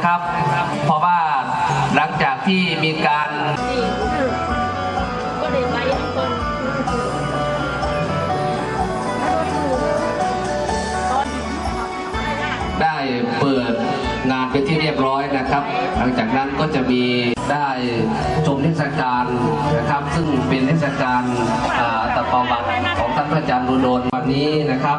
นะครับ เพราะว่าหลังจากที่มีการได้เปิดงานเป็นที่เรียบร้อยนะครับ หลังจากนั้นก็จะมีได้ชมเทศกาลนะครับ ซึ่งเป็นเทศกาลอ่าตะปาบัตของท่านพระอาจารย์รุดนวันนี้นะครับ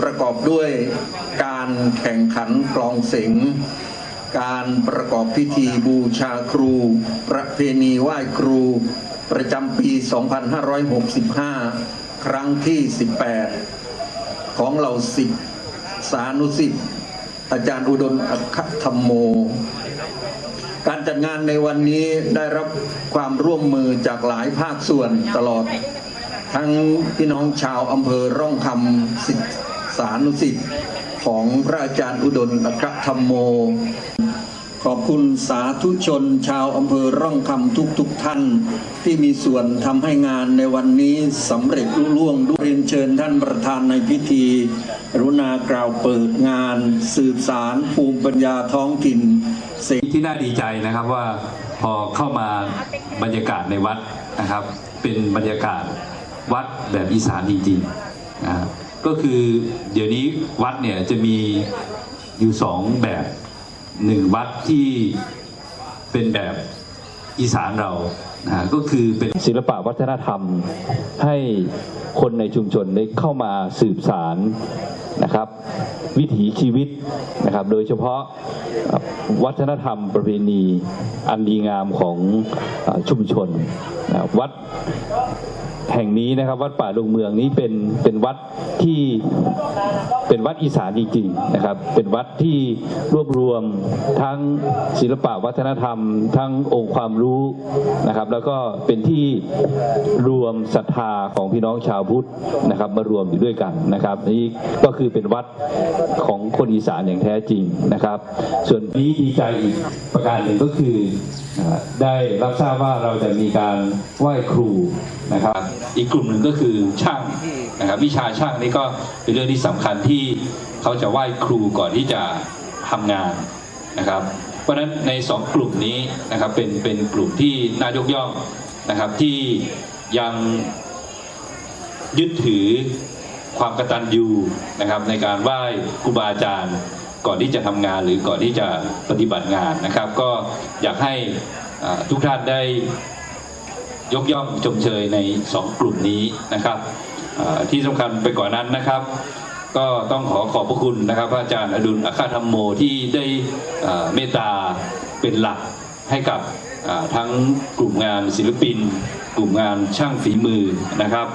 ประกอบด้วยการแข่งขันกลองเสียงการประกอบพิธีบูชาครู ประเพณีไหว้ครู ประจำปี 2565 ครั้งที่ 18 ของเหล่าสิทธิสานุสิทธิอาจารย์อุดมอัคคธรรมโม การจัดงานในวันนี้ได้รับความร่วมมือจากหลายภาคส่วนตลอด ทั้งพี่น้องชาวอำเภอร่องคำศิษย์ สานุสิทธิ์ของพระอาจารย์อุดมอัครธรรมโม ขอบคุณสาธุชนชาวอำเภอร่องคำทุกทุกๆท่าน ที่มีส่วนทำให้งานในวันนี้สำเร็จลุล่วงด้วยเรียนเชิญท่านประธานในพิธี รุณากล่าวเปิดงาน สืบสารภูมิปัญญาท้องถิ่นเสที่น่าดีใจนะครับว่าพอเข้ามาบรรยากาศในวัดนะครับ เป็นบรรยากาศวัดแบบอีสานจริงๆนะครับ ก็คือเดี๋ยวนี้วัดเนี่ยจะมีอยู่สองแบบหนึ่งวัดที่เป็นแบบอีสานเรานะก็คือเป็นศิลปะวัฒนธรรมให้คนในชุมชนได้เข้ามาสืบสารนะครับ วิถีชีวิตนะครับ โดยเฉพาะวัฒนธรรมประเพณีอันดีงามของอชุมชนนะวัด แห่งนี้นะครับ วัดป่าดงเมืองนี้เป็นเป็นวัดที่เป็นวัดอีสานจริงๆนะครับ เป็นวัดที่รวบรวมทั้งศิลปะวัฒนธรรม ทั้งองค์ความรู้นะครับ แล้วก็เป็นที่รวมศรัทธาของพี่น้องชาวพุทธนะครับ มารวมอยู่ด้วยกันนะครับนี่ก็คือเป็นวัดของคนอีสานอย่างแท้จริงนะครับ ส่วนนี้ดีใจอีกประการหนึ่งก็คือได้รับทราบว่าเราจะมีการไหว้ครูนะครับ อีกกลุ่มหนึ่งก็คือช่างนะครับวิชาช่างนี่ก็เป็นเรื่องที่สำคัญที่เขาจะไหว้ครูก่อนที่จะทำงานนะครับ เพราะฉะนั้นในสองกลุ่มนี้นะครับเป็นเป็นกลุ่มที่น่ายกย่องนะครับที่ยังยึดถือความกตัญญูนะครับในการไหว้ครูบาอาจารย์ก่อนที่จะทำงานหรือก่อนที่จะปฏิบัติงานนะครับ ก็อยากให้ทุกท่านได้ ยกย่องชมเชยในสองกลุ่มนี้นะครับที่สำคัญไปกว่านั้นนะครับ ก็ต้องขอขอบพระคุณนะครับพระอาจารย์อดุลอาคาธรรมโมที่ได้เมตตาเป็นหลักให้กับทั้งกลุ่มงานศิลปิน กลุ่มงานช่างฝีมือนะครับ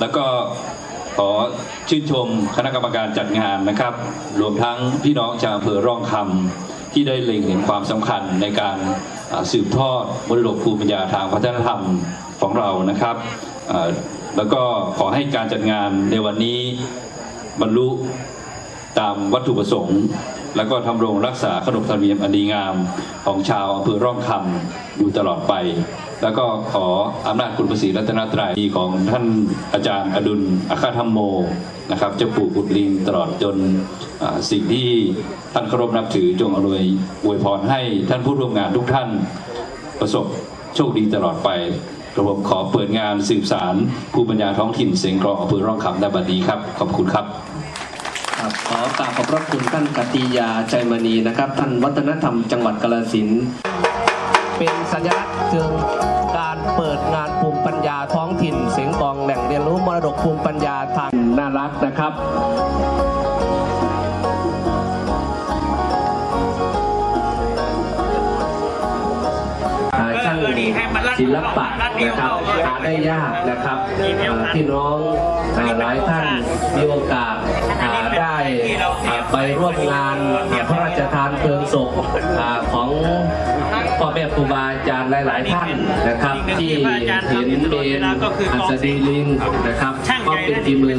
แล้วก็ขอชื่นชมคณะกรรมการจัดงานนะครับ รวมทั้งพี่น้องชาวอำเภอร่องคำที่ได้เล็งเห็นความสำคัญในการ สืบทอดมรดกภูมิปัญญาทางวัฒนธรรมของเรานะครับแล้วก็ขอให้การจัดงานในวันนี้บรรลุตามวัตถุประสงค์ แล้วก็ทำรงรักษาขนบธรรมเนียมอันดีงามของชาวอำเภอร่องคำอยู่ตลอดไป แล้วก็ขออำนาจคุณประสิทธิ์รัตนตรัยของท่านอาจารย์อดุลอาคาธรรมโม นะครับเจะปู่กุดลิงตลอดจนสิ่งที่ท่านเคารพนับถือจงอำนวยอวยพรให้ท่านผู้ร่วมงานทุกท่านประสบโชคดีตลอดไประบบขอเปิดงานสืบสารภูมิปัญญาท้องถิ่นเสียงกรองอำเภอร่องคำในบัดนี้ครับ ขอบคุณครับขอกราบขอบพระคุณท่านกติยาใจมณีนะครับ ท่านวัฒนธรรมจังหวัดกาฬสินธุ์เป็นสัญลักษณ์เชิงการเปิดงานภูมิปัญญาท้องถิ่น เสียงกลองแหล่งเรียนรู้มรดกภูมิปัญญาทาง น่ารักนะครับช่างศิลปะนะครับหาได้ยากนะครับพี่น้องหลายท่านมีโอกาสได้ไปร่วมงานพระราชทานเพลิงศพของพ่อแม่ครูบาอาจารย์หลาย ๆ ท่านนะครับ ที่เห็นเป็นอัศดีลิงนะครับ เป็นทีมือ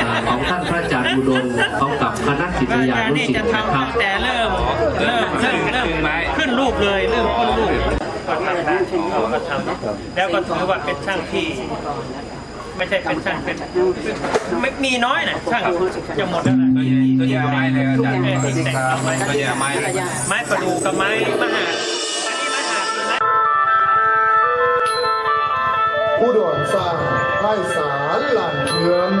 อ่าของท่านพระอาจารย์อุดมเขากับคณะศิษยานุนี่ศิษจะย์นะคทำรัตั้บงแต่เริ่มเริ่มเริ่มเริ่มขึ้นรูปเลยเริ่มขึ้นรูปก็ทำได้เราก็ทำแล้วก็ถือว่าเป็นช่างที่ไม่ใช่เป็นช่างเป็นไม่มีน้อยนะช่างจะหมดแล้วนะตัวอย่างไม้เลยอาจารย์แต่งเอาไม้ตัวอย่างไม้ไม้ประดูกับไม้มหาดอันนี้ไม้หาดอยู่นะผู้ด่วนสร้าง ไร่สารหลังเยือน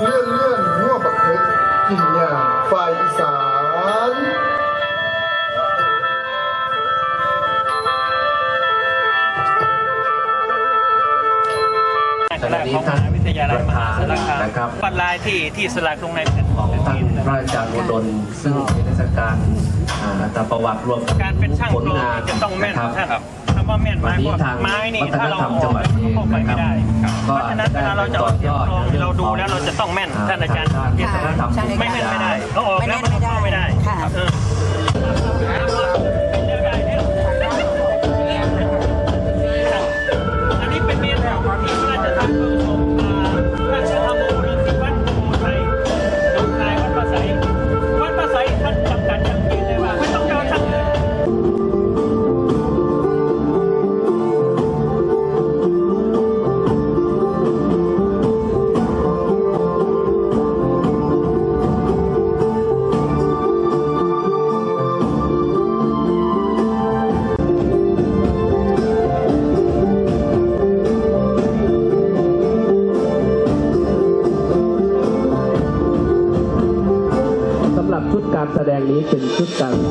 เลื่อนเลื่อนหัวบักเพชรกินอย่างฝ่ายอีสานขณะนี้ท่านวิทยาลัยมหาสารคามนะครับปัดลายที่ที่สลักลงในแผ่นของท่าน พระอาจารย์อุดลซึ่งเป็นเทศกาลอ่าอัตประวัติรวมการเป็นช่างผลโปรงงานจะต้องแม่นนะครับท่านคำว่าแม่นหมายความว่าไม้นี่ถ้าเราออกแล้วมันเข้าไปไม่ได้เพราะฉะนั้นเวลาเราจะออกเสียงกลองเราดูแล้วเราจะต้องแม่นท่านอาจารย์เทศนธรรมไม่แม่นไม่ได้เขาออกแล้วมันเข้าไม่ได้ การแ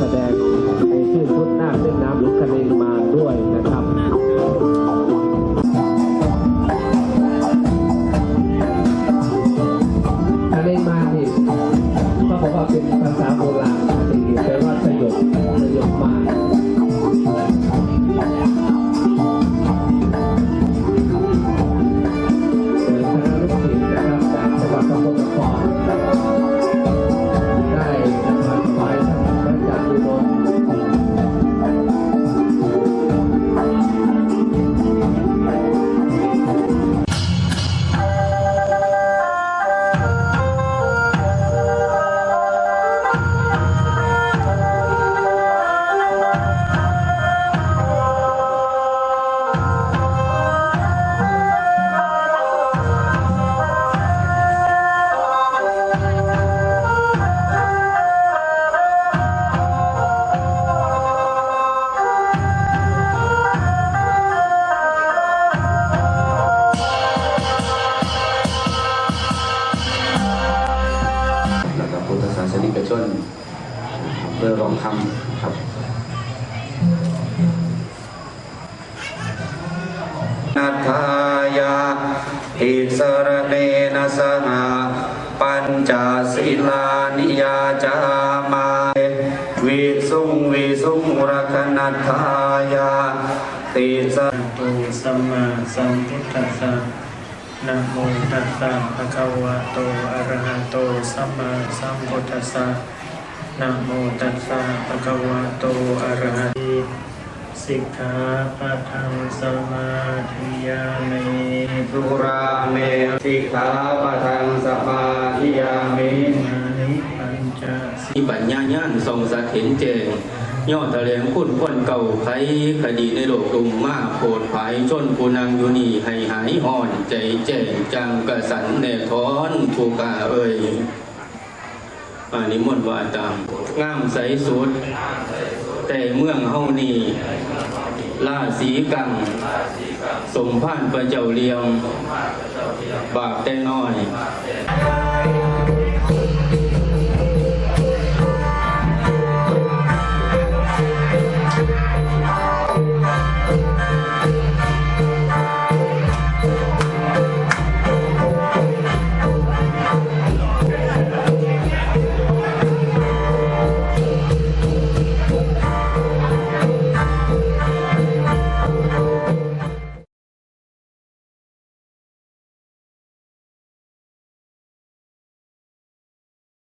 พุทธศาสนิกชนเพื่อรองคำครับนัทายาอิสรเนนะสหาปัญจศิลานิยาจามาวิสุงวิสุงรักนัทายาติสโตสัมมาสัมพุทธัสสะ นะโมตัสสะภะคะวะโต อะระหะโต สัมมาสัมพุทธัสสะนะโมตัสสะภะคะวะโต อะระหะสิกขาปะทังสมาธิยามิสุราเมสิกขาปะทังสมาธิยามิมานิปัญจสิมีปัญญาญาณทรงสัตเห็นแจ้ง ย่อแถลงคุณคนเก่าไขคดีในโลกดุมมาโพดภายชนผู้นางอยู่นี่ให้หายอ่อนใจแจ้งจังกระสันแน่ทอนถูกกาเอ่ยมานิมนต์ว่าตามงามใสสุด แต่เมืองเฮานี่ล่าสีกัง สมพานประเจ้าเลียง บาปแต่น้อย